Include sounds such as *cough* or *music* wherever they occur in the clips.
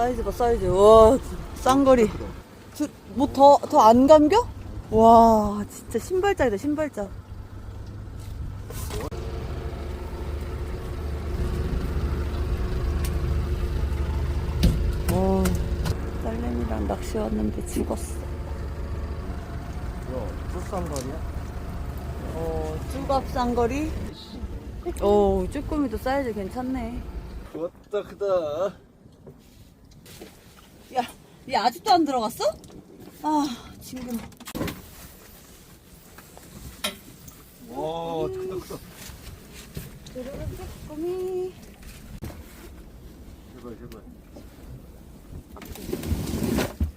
사이즈 봐 사이즈. 와 쌍거리. 뭐 더 더 안 감겨? 와 진짜 신발짝이다 신발짝 어 딸내미랑 낚시 왔는데 죽었어. 풀싼 거리야? 어 쭈갑 쌍거리? 오 쭈꾸미도 사이즈 괜찮네. 좋다 크다. 야, 얘 아직도 안 들어갔어? 아, 지금. 와 크다 크다 쪼꼬미. 제발 제발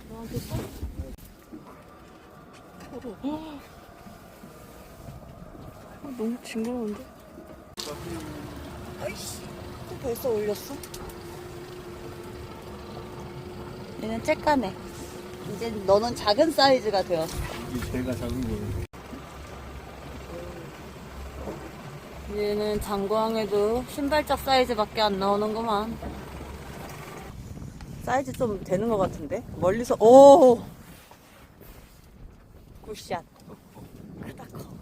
너한테 써? 어, 아, 너무 징그러운데? 아이씨, 또 벌써 올렸어? 얘는 쬐까네. 이제 너는 작은 사이즈가 되었어. 이게 제가 작은 거네 얘는 장고항에도 신발짝 사이즈밖에 안 나오는구만. 사이즈 좀 되는 것 같은데? 멀리서, 오! 굿샷. 크다, 커.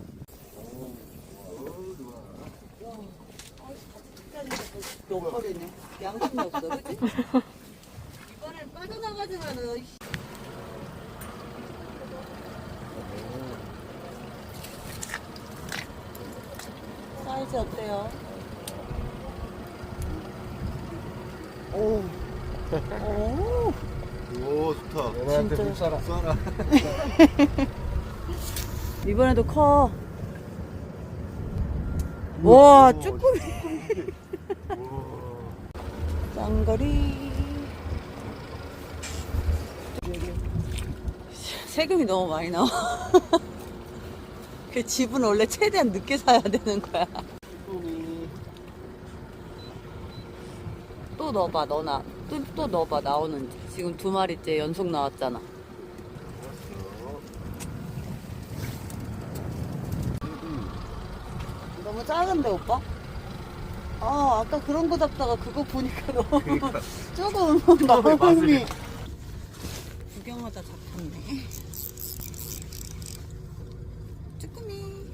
욕버리네. 양심이 없어, 그치? *laughs* 사이즈 어때요? 오. 오. 오 좋다 물 쏴라 쏴라 *laughs* 이번에도 커. 와, 쭈꾸미. 쌍거리. 세금이 너무 많이 나와. *laughs* 그 집은 원래 최대한 늦게 사야 되는 거야. 또 넣어봐, 너나. 또, 또 넣어봐, 나오는지. 지금 두 마리째 연속 나왔잖아. 너무 작은데, 오빠? 아, 아까 그런 거 잡다가 그거 보니까 너무 그러니까. *laughs* 조금 마음이. 구경하다 잡혔네. 쭈꾸미.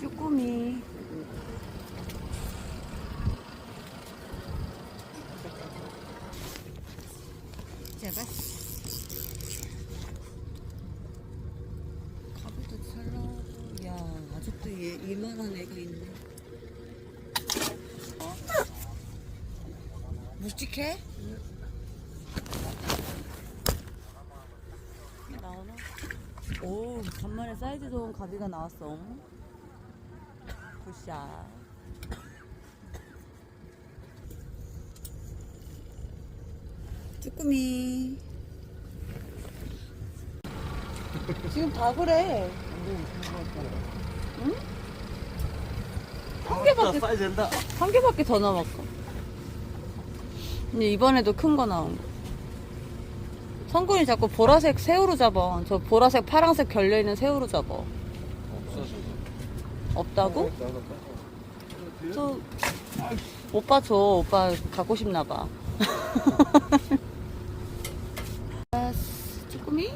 쭈꾸미. 가비도 잘 나오고. 야, 아직도 얘, 이만한 애가 있네. 어? 묵직해? 나오나? 오, 간만에 사이즈 좋은 가비가 나왔어. 굿샷. 쭈꾸미. 지금 다 그래. 응? 한 개밖에 쏴야 된다 한 개밖에 더 남았고. 근데 이번에도 큰 거 나온 거. 성군이 자꾸 보라색 새우로 잡아. 저 보라색, 파란색 결려있는 새우로 잡아. 없다고? 저, 오빠 줘. 오빠 갖고 싶나 봐. 아, *laughs* 쭈꾸미?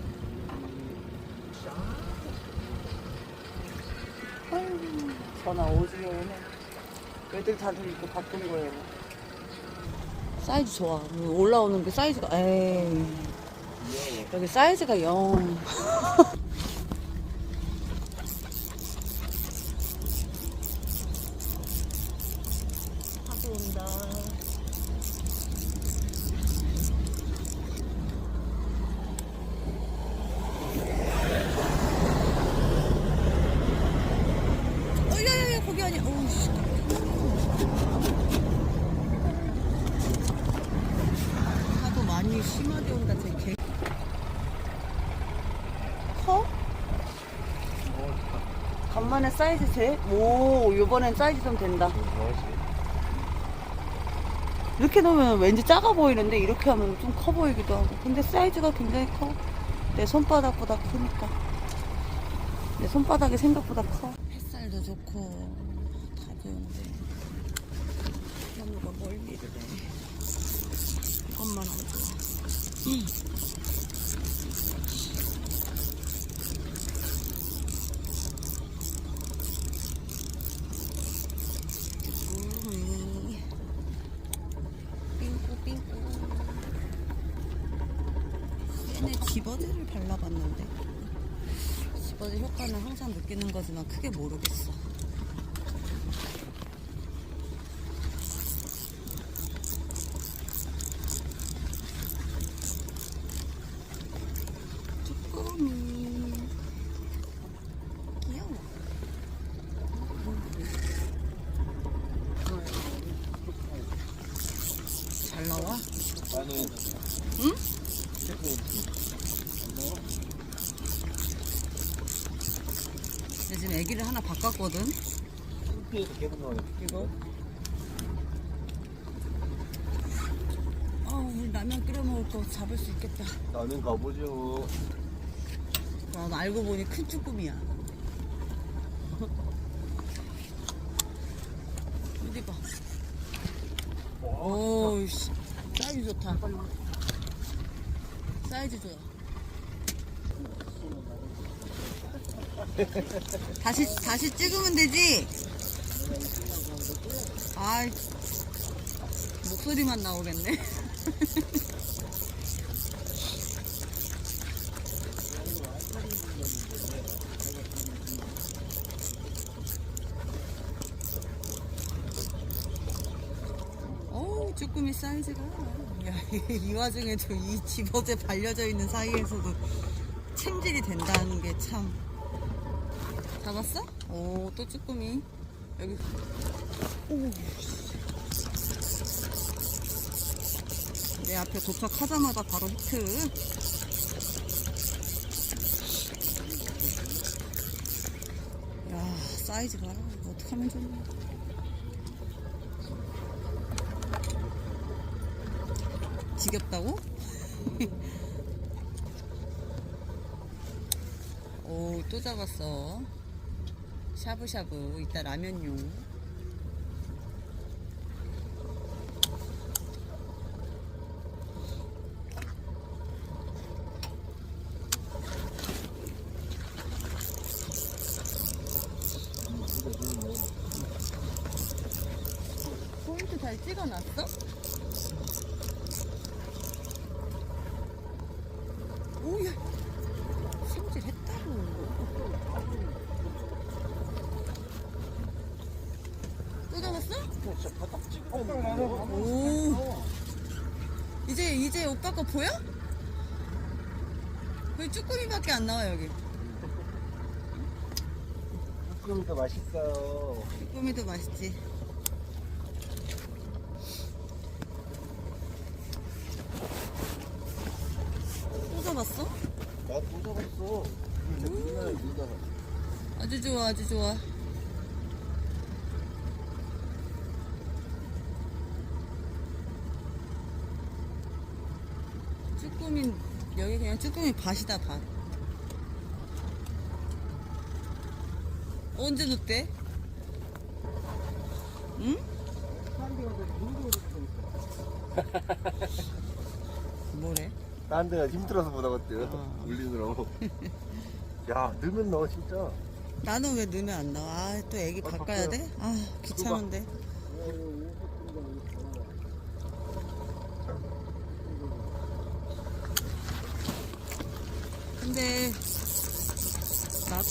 전화 오지게. 애들 다들 이거 바쁜 거예요. 사이즈 좋아. 올라오는 게 사이즈가, 에이. 여기 사이즈가 영. *laughs* 하고 온다. 어, 야, 야, 야, 거기 아니야. 어우, 씨. 하도 많이 심하게 온다, 제 개. 커? 간만에 사이즈 돼? 오, 요번엔 사이즈 좀 된다. 이렇게 놓으면 왠지 작아 보이는데 이렇게 하면 좀 커 보이기도 하고 근데 사이즈가 굉장히 커 내 손바닥보다 크니까 내 손바닥이 생각보다 커. 햇살도 좋고 다 좋은데 나무가 멀리를 해. 이것만 안 좋아. 쭈꾸미 삥꾸삥꾸 얘네 집어제를 발라봤는데 집어제 효과는 항상 느끼는 거지만 크게 모르겠어. 잘 나와? 나는 응? 근데 지금 애기 를 하나 바꿨거든? 계속. 이거? 아, 우리 라면 끓여 먹을 거 잡을 수 있겠다. 나는 가보죠. 아, 나 알고 보니 큰 쭈꾸미야. 어디 봐. 오, 씨. 사이즈 좋다. 사이즈 좋아. 다시, 다시 찍으면 되지? 아 목소리만 나오겠네. *laughs* 어우, 쭈꾸미 사이즈가. 야, 이 와중에도 이 집어제 발려져 있는 사이에서도 챔질이 된다는 게 참. 잡았어? 오, 또 쭈꾸미. 여기. 오. 내 앞에 도착하자마자 바로 히트. 야, 사이즈 봐라. 이거 어떡하면 좋냐. 지겹다고? *laughs* 오, 또 잡았어. 샤브샤브. 이따 라면용. 포인트 잘 찍어놨어? 오야 승질했다고 또 잡았어? 오 이제 이제 오빠 거 보여? 여기 쭈꾸미밖에 안 나와 여기 쭈꾸미 더 맛있어요. 쭈꾸미도 맛있지 또 잡았어? 나또 잡았어. 아주 좋아, 아주 좋아. 쭈꾸미, 여기 그냥 쭈꾸미 밭이다, 밭. 언제 넣대? 응? *laughs* 뭐래? 딴 데가 힘들어서 못 하겠대요. 어. 물리느라고. *laughs* 야, 넣으면 넣어, 진짜. 나는 왜 넣으면 안 나와? 아, 또 애기 아, 바꿔야 바꿔요. 돼? 아, 귀찮은데.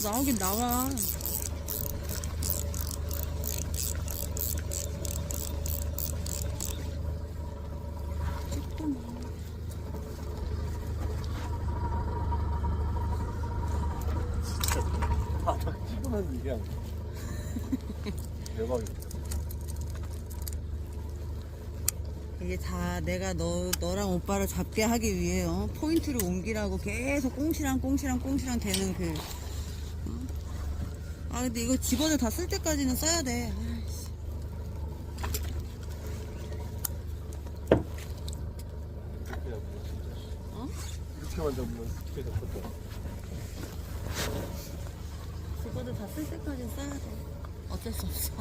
나오긴 나와. 조금 아, 딱 찍으면 그냥. 대박이다. 이게 다 내가 너, 너랑 오빠를 잡게 하기 위해 어? 포인트를 옮기라고 계속 꽁시랑 꽁시랑 꽁시랑 되는 그. 어? 아 근데 이거 집어서 다 쓸 때까지는 써야 돼. 아이씨. 이렇게. 어? 이렇게만 잡으면 어떻게 잡겠다. 거들 다쓸 때까지 써야 돼. 어쩔 수 없어.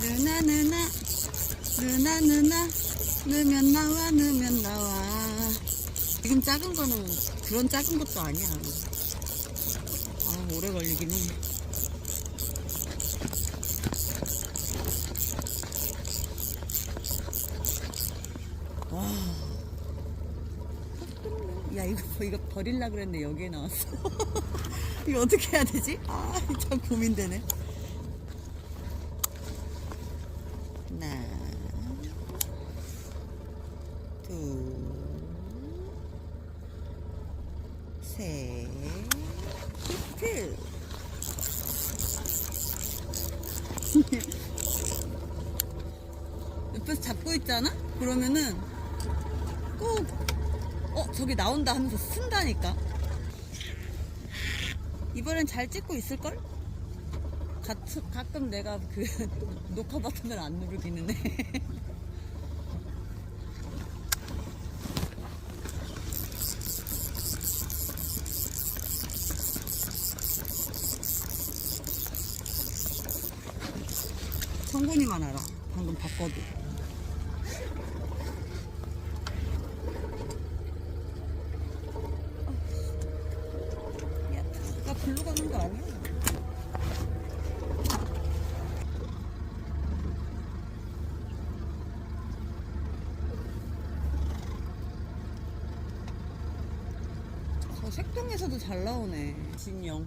누나 누나 누나 누나 넣으면 나와 넣으면 나와 지금 작은 거는 그런 작은 것도 아니야 아 오래 걸리긴 해 와. 야 이거 이거 버릴라 그랬는데 여기에 나왔어 *laughs* 이거 어떻게 해야 되지? 아 참 고민되네 하나, 둘, 셋, 히트. 옆에서 잡고 있잖아? 그러면은 꼭, 어, 저기 나온다 하면서 쓴다니까? 이번엔 잘 찍고 있을걸? 가, 가끔 내가 그 *laughs* 녹화 버튼을 안 누르기는 해. 성분이만 알아. 방금 바꿔도. 야, 나 글로 가는 거 아니야? 저 색동에서도 잘 나오네. 진영호?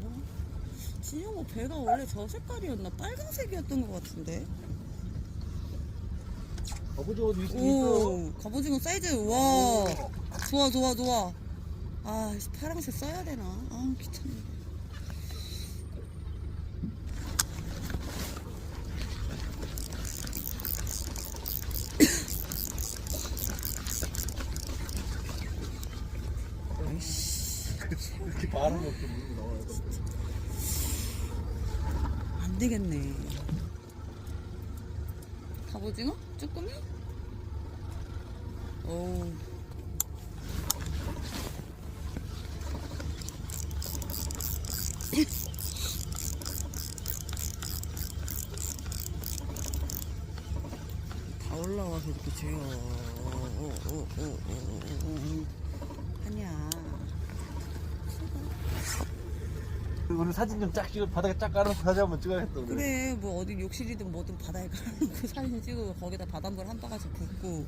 진영호 배가 원래 저 색깔이었나? 빨간색이었던 것 같은데. 아버지가 위스키 있어. 오, 갑오징어 사이즈, 와. 좋아, 좋아, 좋아. 아, 씨, 파란색 써야 되나? 아, 귀찮네. 아이씨, 이렇게 많은 것도 물고 나와야 돼. 안 되겠네. 갑오징어? 쭈꾸미? 오. *laughs* 다 올라와서 이렇게 어. 아니야. 오늘 사진 좀 쫙 찍어 바닥에 쫙 깔아놓고 사진 한번 찍어야겠다 오늘. 그래 뭐 어디 욕실이든 뭐든 바다에 가놓고 사진 찍고 거기다 바닷물 한 바가지 붓고